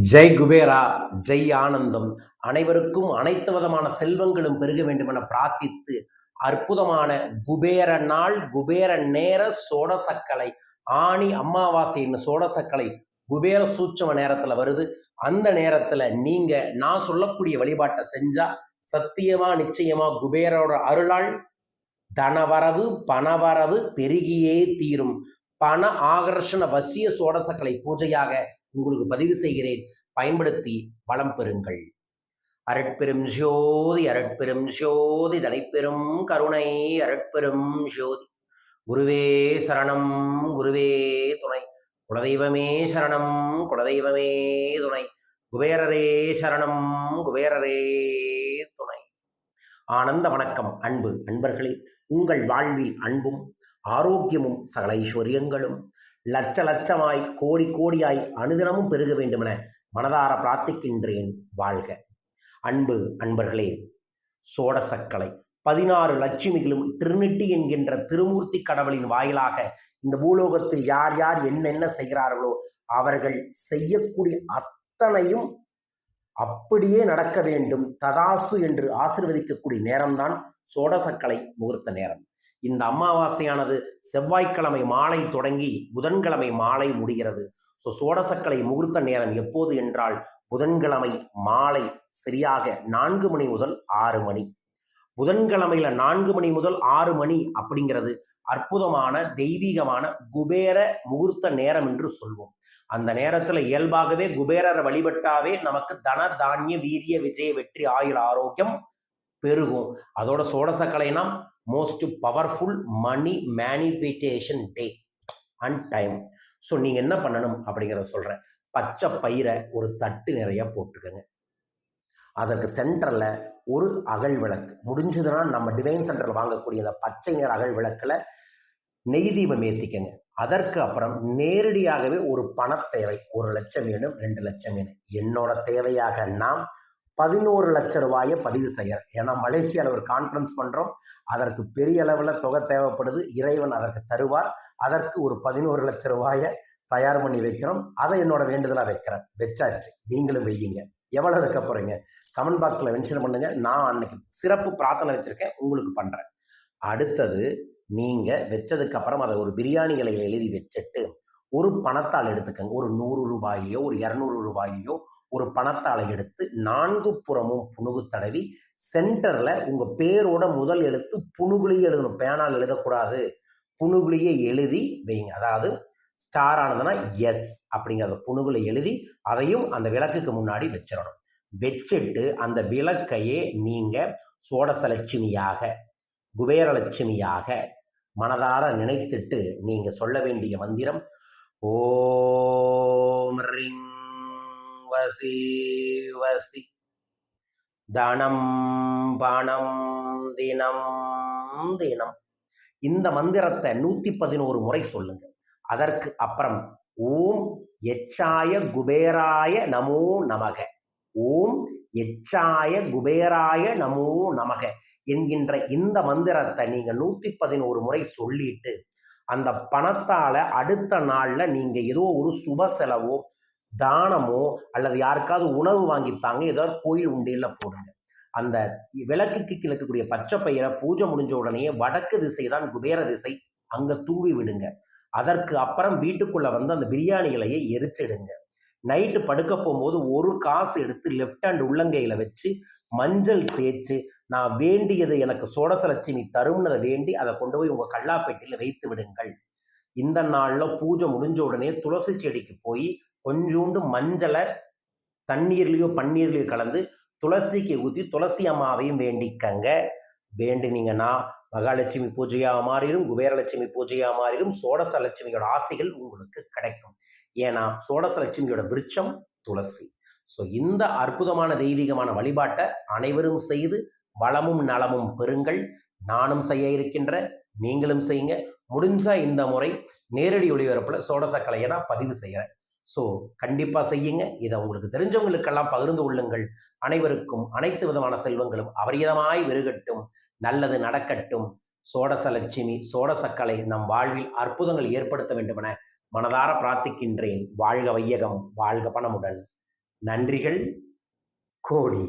ஜெய் குபேரா ஜெய் ஆனந்தம். அனைவருக்கும் அனைத்து விதமான செல்வங்களும் பெருக வேண்டும் என பிரார்த்தித்து அற்புதமான குபேர நாள் குபேர நேர சோடசக்கலை. ஆணி அமாவாசைன்னு சோடசக்கலை குபேர சூட்சம நேரத்துல வருது. அந்த நேரத்துல நீங்க நான் சொல்லக்கூடிய வழிபாட்டை செஞ்சா சத்தியமா நிச்சயமா குபேரோட அருளால் தனவரவு பணவரவு பெருகியே தீரும். பண ஆகர்ஷண வசிய சோடசக்கலை பூஜையாக உங்களுக்கு பதிவு செய்கிறேன். பயன்படுத்தி வளம் பெறுங்கள். அரட்பெரும் ஜோதி அரட்பெரும் ஜோதி தனிப்பெரும் கருணை அரட்பெரும் ஜோதி. குருவே சரணம் குருவே துணை. குலதெய்வமே சரணம் குலதெய்வமே துணை. குபேரரே சரணம் குபேரரே துணை. ஆனந்த வணக்கம் அன்பு அன்பர்களே உங்கள் வாழ்வில் அன்பும் ஆரோக்கியமும் சகல ஐஸ்வர்யங்களும் லட்ச லட்சமாய் கோடி கோடியாய் அனுதினமும் பெருக வேண்டுமென மனதார பிரார்த்திக்கின்றேன் வாழ்க. அன்பு அன்பர்களே சோடசக்கலை பதினாறு லட்சுமிகளும் ட்ரினிட்டி என்கின்ற திருமூர்த்தி கடவுளின் வாயிலாக இந்த பூலோகத்தில் யார் யார் என்னென்ன செய்கிறார்களோ அவர்கள் செய்யக்கூடிய அத்தனையும் அப்படியே நடக்க வேண்டும். ததாசு என்று ஆசிர்வதிக்கக்கூடிய நேரம்தான் சோடசக்கலை முகூர்த்த நேரம். இந்த அமாவாசையானது செவ்வாய்க்கிழமை மாலை தொடங்கி புதன்கிழமை மாலை முடிகிறது. ஸோ சோடசக்கலை முகூர்த்த நேரம் எப்போது என்றால் புதன்கிழமை மாலை சரியாக நான்கு மணி முதல் ஆறு மணி. புதன்கிழமையில நான்கு மணி முதல் ஆறு மணி அப்படிங்கிறது அற்புதமான தெய்வீகமான குபேர முகூர்த்த நேரம் என்று சொல்வோம். அந்த நேரத்தில் இயல்பாகவே குபேரரை வழிபட்டாவே நமக்கு தன தானிய வீரிய விஜய வெற்றி ஆயுள் ஆரோக்கியம் பெருகும். அதோட சோடசக்கலைனா most powerful money manifestation day and time so நீங்கள் என்ன பண்ணணும் அப்படிங்கிறத சொல்கிறேன் பச்சை பயிரை ஒரு தட்டு நிறைய போட்டுக்கோங்க. அதற்கு சென்டரில் ஒரு அகல் விளக்கு. முடிஞ்சதுன்னா நம்ம டிவைன் சென்டரில் வாங்கக்கூடிய அந்த பச்சை நிற அகல் விளக்கில் நெய் தீபம் ஏற்றிக்கங்க அதற்கு அப்புறம் நேரடியாகவே ஒரு பணத்தேவை. ஒரு லட்சம் வேணும் ரெண்டு லட்சம் வேணும். என்னோட தேவையாக நாம் பதினோரு லட்ச ரூபாயை பதிவு செய்கிறார் ஏன்னா மலேசியாவில் ஒரு கான்ஃபரன்ஸ் பண்ணுறோம் அதற்கு பெரிய அளவில் தொகை தேவைப்படுது. இறைவன் அதற்கு தருவார். அதற்கு ஒரு பதினோரு லட்ச ரூபாயை தயார் பண்ணி வைக்கிறோம். அதை என்னோட வேண்டுதலாக வைக்கிறேன். வச்சாச்சு. நீங்களும் வையுங்க எவ்வளோ வைக்க போகிறீங்க கமெண்ட் பாக்ஸில் மென்ஷன் பண்ணுங்க. நான் அன்னைக்கு சிறப்பு பிரார்த்தனை வச்சுருக்கேன். உங்களுக்கு பண்ணுறேன் அடுத்தது நீங்கள் வச்சதுக்கு அப்புறம் அதை ஒரு பிரியாணி இலையில் எழுதி வச்சுட்டு ஒரு பணத்தால் எடுத்துக்கங்க. ஒரு நூறு ரூபாயோ ஒரு இரநூறு ரூபாயோ ஒரு பணத்தாளை எடுத்து நான்கு புறமும் புணுகு தடவி சென்டரில் உங்கள் பேரோட முதல் எழுத்து புணுகுலியே எழுதணும். பேனால் எழுதக்கூடாது. புணுகுலியே எழுதி வைங்க. அதாவது ஸ்டார் ஆனதுன்னா எஸ் அப்படிங்கிறத புணுகுலை எழுதி அதையும் அந்த விளக்குக்கு முன்னாடி வச்சிடணும். வச்சுட்டு அந்த விளக்கையே நீங்கள் சோடசலட்சுமியாக குபேரலட்சுமியாக மனதார நினைத்துட்டு நீங்கள் சொல்ல வேண்டிய மந்திரம் ஓம் ரிங் வசி வசி. தனம் பணம் தினம் தினம். இந்த மந்திரத்தை நூத்தி பதினோரு முறை சொல்லுங்க. அதற்கு அப்புறம் ஓம் எச்சாய குபேராய நமோ நமக. ஓம் எச்சாய குபேராய நமோ நமக என்கின்ற இந்த மந்திரத்தை நீங்க நூத்தி பதினோரு முறை சொல்லிட்டு அந்த பணத்தால அடுத்த நாள்ல நீங்க ஏதோ ஒரு சுப செலவோ தானமோ அல்லது யாருக்காவது உணவு வாங்கிப்பாங்க ஏதாவது கோயில் உண்டியில் போடுங்க. அந்த விளக்குக்கு கிழக்கக்கூடிய பச்சை பயிரை பூஜை முடிஞ்ச உடனே வடக்கு திசை தான் குபேர திசை அங்க தூவி விடுங்க. அதற்கு அப்புறம் வீட்டுக்குள்ள வந்து அந்த பிரியாணி இலையை எரிச்சிடுங்க. நைட்டு படுக்க போகும்போது ஒரு காசு எடுத்து லெஃப்ட் ஹேண்ட் உள்ளங்கையில் வச்சு மஞ்சள் தேய்ச்சு நான் வேண்டியது எனக்கு சோடசலட்சுமி தரும்னதை வேண்டி அதை கொண்டு போய் உங்கள் கல்லாப்பேட்டையில் வைத்து விடுங்கள். இந்த நாளில் பூஜை முடிஞ்ச உடனே துளசி செடிக்கு போய் கொஞ்சோண்டு மஞ்சளை தண்ணீர்லேயோ பன்னீர்லேயோ கலந்து துளசிக்கு ஊற்றி துளசி அம்மாவையும் வேண்டிக்கங்க. வேண்டினீங்கன்னா மகாலட்சுமி பூஜையாக மாறிடும் குபேரலட்சுமி பூஜையாக மாறிடும் சோடசலட்சுமியோட ஆசைகள் உங்களுக்கு கிடைக்கும். ஏன்னா சோடசலட்சுமியோட விருட்சம் துளசி. ஸோ இந்த அற்புதமான தெய்வீகமான வழிபாட்டை அனைவரும் செய்து வளமும் நலமும் பெறுங்கள். நானும் செய்ய இருக்கின்ற நீங்களும் செய்யுங்க. முடிஞ்சா இந்த முறை நேரடி ஒளிபரப்பில் சோடசக்கலையை நான் பதிவு செய்கிறேன் ஸோ கண்டிப்பாக செய்யுங்க. இதை உங்களுக்கு தெரிஞ்சவங்களுக்கெல்லாம் பகிர்ந்து கொள்ளுங்கள். அனைவருக்கும் அனைத்து விதமான செல்வங்களும் அபரிதமாய் விருகட்டும். நல்லது நடக்கட்டும். சோடசலட்சுமி சோடசக்கலை நம் வாழ்வில் அற்புதங்கள் ஏற்படுத்த வேண்டுமென மனதார பிரார்த்திக்கின்றேன். வாழ்க வையகம் வாழ்க பணமுடன். நன்றிகள். கோடி.